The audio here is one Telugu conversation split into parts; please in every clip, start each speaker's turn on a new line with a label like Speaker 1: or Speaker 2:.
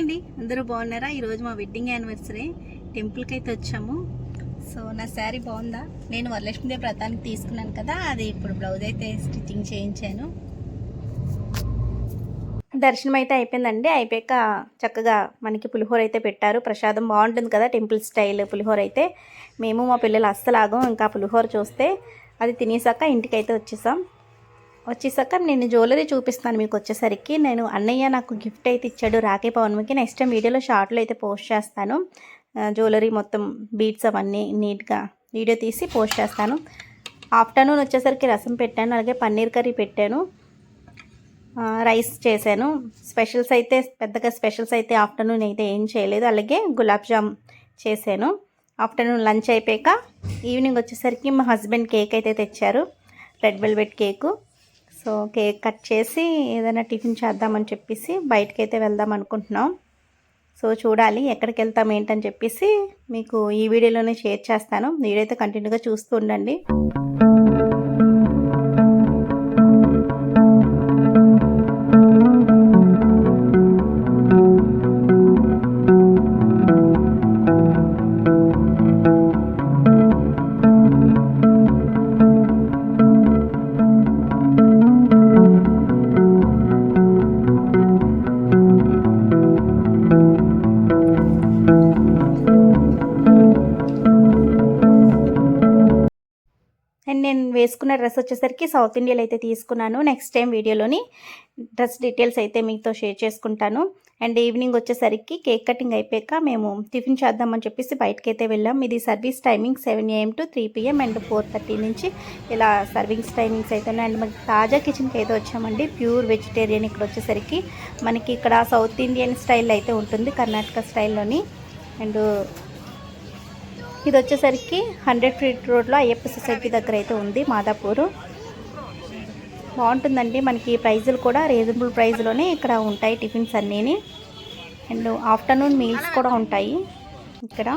Speaker 1: అండి. అందరూ బాగున్నారా? ఈరోజు మా వెడ్డింగ్ యానివర్సరీ టెంపుల్కి అయితే వచ్చాము. సో నా శారీ బాగుందా? నేను వరలక్ష్మీదేవి వ్రతానికి తీసుకున్నాను కదా అది ఇప్పుడు బ్లౌజ్ అయితే స్టిచ్చింగ్ చేయించాను. దర్శనం అయితే అయిపోయిందండి. అయిపోయాక చక్కగా మనకి పులిహోర అయితే పెట్టారు. ప్రసాదం బాగుంటుంది కదా టెంపుల్ స్టైల్ పులిహోర అయితే. మేము మా పిల్లలు అస్సలాగం ఇంకా పులిహోర చూస్తే అది తినేసాక ఇంటికి అయితే వచ్చేసాం. వచ్చేసాక నేను జ్యువెలరీ చూపిస్తాను మీకు వచ్చేసరికి. నేను అన్నయ్య నాకు గిఫ్ట్ అయితే ఇచ్చాడు రాఖీ పౌర్ణమికి. నెక్స్ట్ టైం వీడియోలో షార్ట్లో అయితే పోస్ట్ చేస్తాను. జ్యువెలరీ మొత్తం బీట్స్ అవన్నీ నీట్గా వీడియో తీసి పోస్ట్ చేస్తాను. ఆఫ్టర్నూన్ వచ్చేసరికి రసం పెట్టాను అలాగే పన్నీర్ కర్రీ పెట్టాను. రైస్ చేశాను. స్పెషల్స్ అయితే పెద్దగా స్పెషల్స్ అయితే ఆఫ్టర్నూన్ అయితే ఏం చేయలేదు. అలాగే గులాబ్ జామ్ చేశాను. ఆఫ్టర్నూన్ లంచ్ అయిపోయాక ఈవినింగ్ వచ్చేసరికి మా హస్బెండ్ కేక్ అయితే తెచ్చారు red velvet cake. So cake cut చేసి ఏదైనా టిఫిన్ చేద్దామని చెప్పేసి బయటకైతే వెళ్దాం అనుకుంటున్నాం. సో చూడాలి ఎక్కడికి వెళ్తాం ఏంటని చెప్పేసి మీకు ఈ వీడియోలోనే షేర్ చేస్తాను. వీడియో అయితే కంటిన్యూగా చూస్తూ ఉండండి. అండ్ నేను వేసుకున్న డ్రెస్ వచ్చేసరికి సౌత్ ఇండియాలో అయితే తీసుకున్నాను. నెక్స్ట్ టైం వీడియోలోని డ్రెస్ డీటెయిల్స్ అయితే మీతో షేర్ చేసుకుంటాను. అండ్ ఈవినింగ్ వచ్చేసరికి కేక్ కటింగ్ అయిపోయాక మేము టిఫిన్ చేద్దామని చెప్పేసి బయటకి అయితే వెళ్ళాం. ఇది service timing seven AM to three PM and four thirty నుంచి ఇలా సర్వింగ్స్ టైమింగ్స్ అయితే ఉన్నాయి. అండ్ మనకి తాజా కిచెన్కి అయితే వచ్చామండి. ప్యూర్ వెజిటేరియన్ ఇక్కడ వచ్చేసరికి మనకి ఇక్కడ సౌత్ ఇండియన్ స్టైల్ అయితే ఉంటుంది. కర్ణాటక స్టైల్లోని. అండ్ ఇది వచ్చేసరికి హండ్రెడ్ ఫీట్ రోడ్లో అయ్యప్ప సొసైటీ దగ్గర అయితే ఉంది మాదాపూర్. బాగుంటుందండి మనకి ప్రైజులు కూడా రీజనబుల్ ప్రైస్లోనే ఇక్కడ ఉంటాయి టిఫిన్స్ అన్నీని. అండ్ ఆఫ్టర్నూన్ మీల్స్ కూడా ఉంటాయి ఇక్కడ.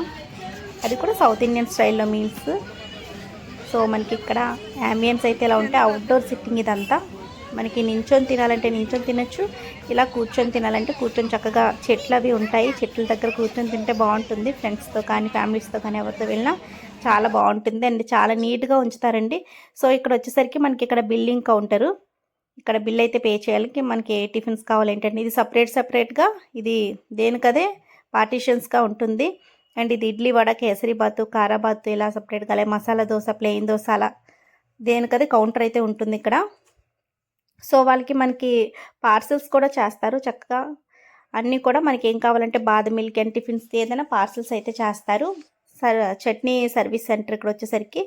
Speaker 1: అది కూడా సౌత్ ఇండియన్ స్టైల్లో మీల్స్. సో మనకి ఇక్కడ యాంబియన్స్ అయితే ఇలా ఉంటాయి అవుట్డోర్ సిట్టింగ్ ఇదంతా. మనకి నించొని తినాలంటే నించొని తినొచ్చు. ఇలా కూర్చొని తినాలంటే కూర్చొని చక్కగా చెట్లు అవి ఉంటాయి. చెట్ల దగ్గర కూర్చొని తింటే బాగుంటుంది. ఫ్రెండ్స్తో కానీ ఫ్యామిలీస్తో కానీ ఎవరితో వెళ్ళినా చాలా బాగుంటుంది. అండ్ చాలా నీట్గా ఉంచుతారండి. సో ఇక్కడ వచ్చేసరికి మనకి ఇక్కడ బిల్లింగ్ కౌంటరు. ఇక్కడ బిల్ అయితే పే చేయాలి. మనకి ఏ టిఫిన్స్ కావాలేంటంటే ఇది సపరేట్ సపరేట్గా ఇది దేనికదే? పార్టీషన్స్గా ఉంటుంది. అండ్ ఇది ఇడ్లీ వడ కేసరి బాతు కారాబాతు ఇలా సపరేట్గా అలాగే మసాలా దోశ ప్లెయిన్ దోశ అలా దేనికదే కౌంటర్ అయితే ఉంటుంది ఇక్కడ. సో వాళ్ళకి మనకి పార్సిల్స్ కూడా చేస్తారు చక్కగా. అన్నీ కూడా మనకి ఏం కావాలంటే బాదం మిల్క్ అండ్ టిఫిన్స్ ఏదైనా పార్సిల్స్ అయితే చేస్తారు. సర్ చట్నీ సర్వీస్ సెంటర్ ఇక్కడ వచ్చేసరికి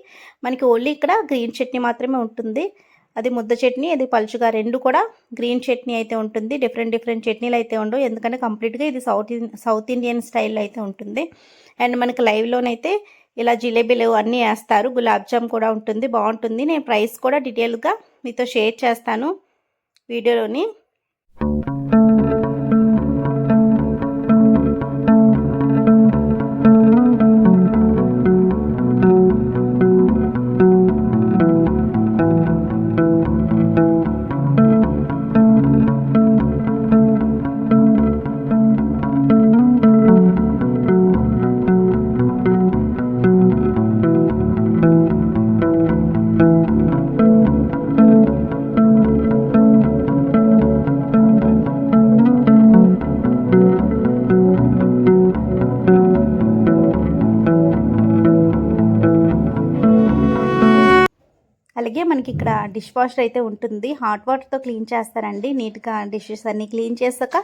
Speaker 1: మనకి ఓన్లీ ఇక్కడ గ్రీన్ చట్నీ మాత్రమే ఉంటుంది. అది ముద్ద చట్నీ అది పలుచుగా రెండు కూడా గ్రీన్ చట్నీ అయితే ఉంటుంది. డిఫరెంట్ డిఫరెంట్ చట్నీలు అయితే ఉండవు. ఎందుకంటే కంప్లీట్గా ఇది సౌత్ సౌత్ ఇండియన్ స్టైల్ అయితే ఉంటుంది. అండ్ మనకి లైవ్లోనైతే ఇలా జిలేబీలు అన్నీ వేస్తారు. గులాబ్ జామ్ కూడా ఉంటుంది. బాగుంటుంది. నేను ప్రైస్ కూడా డీటెయిల్గా మీతో షేర్ చేస్తాను. వీడియోలోని మనకి ఇక్కడ డిష్ వాషర్ అయితే ఉంటుంది. హాట్ వాటర్తో క్లీన్ చేస్తారండి. నీట్గా డిషెస్ అన్నీ క్లీన్ చేసాక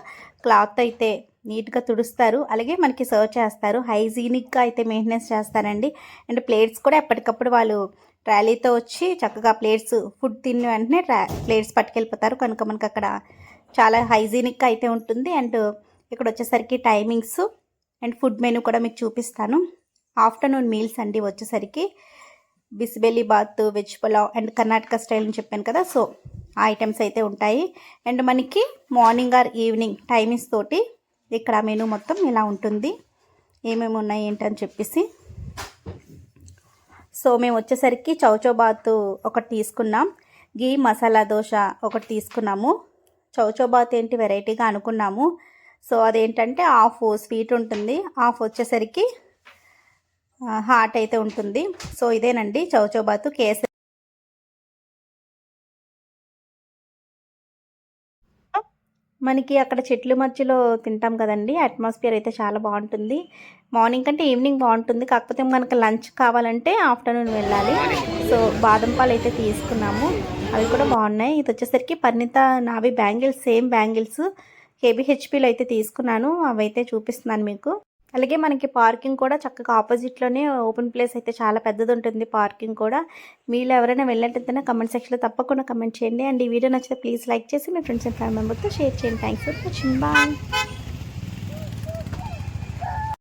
Speaker 1: క్లాత్ అయితే నీట్గా తుడుస్తారు. అలాగే మనకి సర్వ్ చేస్తారు. హైజీనిక్గా అయితే మెయింటెనెన్స్ చేస్తారండి. అండ్ ప్లేట్స్ కూడా ఎప్పటికప్పుడు వాళ్ళు ట్రాలీతో వచ్చి చక్కగా ప్లేట్స్ ఫుడ్ తిన్న వెంటనే ట్రా ప్లేట్స్ పట్టుకెళ్ళిపోతారు. కనుక మనకి అక్కడ చాలా హైజీనిక్గా అయితే ఉంటుంది. అండ్ ఇక్కడ వచ్చేసరికి టైమింగ్స్ అండ్ ఫుడ్ మెనూ కూడా మీకు చూపిస్తాను. ఆఫ్టర్నూన్ మీల్స్ అండి వచ్చేసరికి. Bisibele bath veg pulao and Karnataka style అని చెప్పాను కదా సో ఆ ఐటమ్స్ అయితే ఉంటాయి. అండ్ మనకి మార్నింగ్ ఆర్ ఈవినింగ్ టైమింగ్స్ తోటి ఇక్కడ మెనూ మొత్తం ఇలా ఉంటుంది. ఏమేమి ఉన్నాయి ఏంటని చెప్పేసి. సో మేము వచ్చేసరికి చౌచోబాత్ ఒకటి తీసుకున్నాం. గీ మసాలా దోశ ఒకటి తీసుకున్నాము. చౌచోబాత్ ఏంటి వెరైటీగా అనుకున్నాము. సో అదేంటంటే హాఫ్ స్వీట్ ఉంటుంది. హాఫ్ వచ్చేసరికి హాట్ అయితే ఉంటుంది. సో ఇదేనండి. చౌచౌబాతు కేసరి మనకి అక్కడ చెట్ల మధ్యలో తింటాం కదండి. అట్మాస్ఫియర్ అయితే చాలా బాగుంటుంది. మార్నింగ్ కంటే ఈవినింగ్ బాగుంటుంది. కాకపోతే మనకు లంచ్ కావాలంటే ఆఫ్టర్నూన్ వెళ్ళాలి. సో బాదం పాలు అయితే తీసుకున్నాము. అవి కూడా బాగున్నాయి. ఇది వచ్చేసరికి పరిణిత నావి బ్యాంగిల్స్ సేమ్ బ్యాంగిల్స్ కేబిహెచ్పిలో అయితే తీసుకున్నాను. అవైతే చూపిస్తున్నాను మీకు. అలాగే మనకి పార్కింగ్ కూడా చక్కగా ఆపోజిట్లోనే ఓపెన్ ప్లేస్ అయితే చాలా పెద్దది ఉంటుంది పార్కింగ్ కూడా. మీలో ఎవరైనా వెళ్ళినట్టయితేనే కమెంట్ సెక్షన్లో తప్పకుండా కమెంట్ చేయండి. అండ్ ఈ వీడియో నచ్చితే ప్లీజ్ లైక్ చేసి మీ ఫ్రెండ్స్ అండ్ ఫ్యామిలీ మెంబర్తో షేర్ చేయండి. Thanks for watching. బాయ్.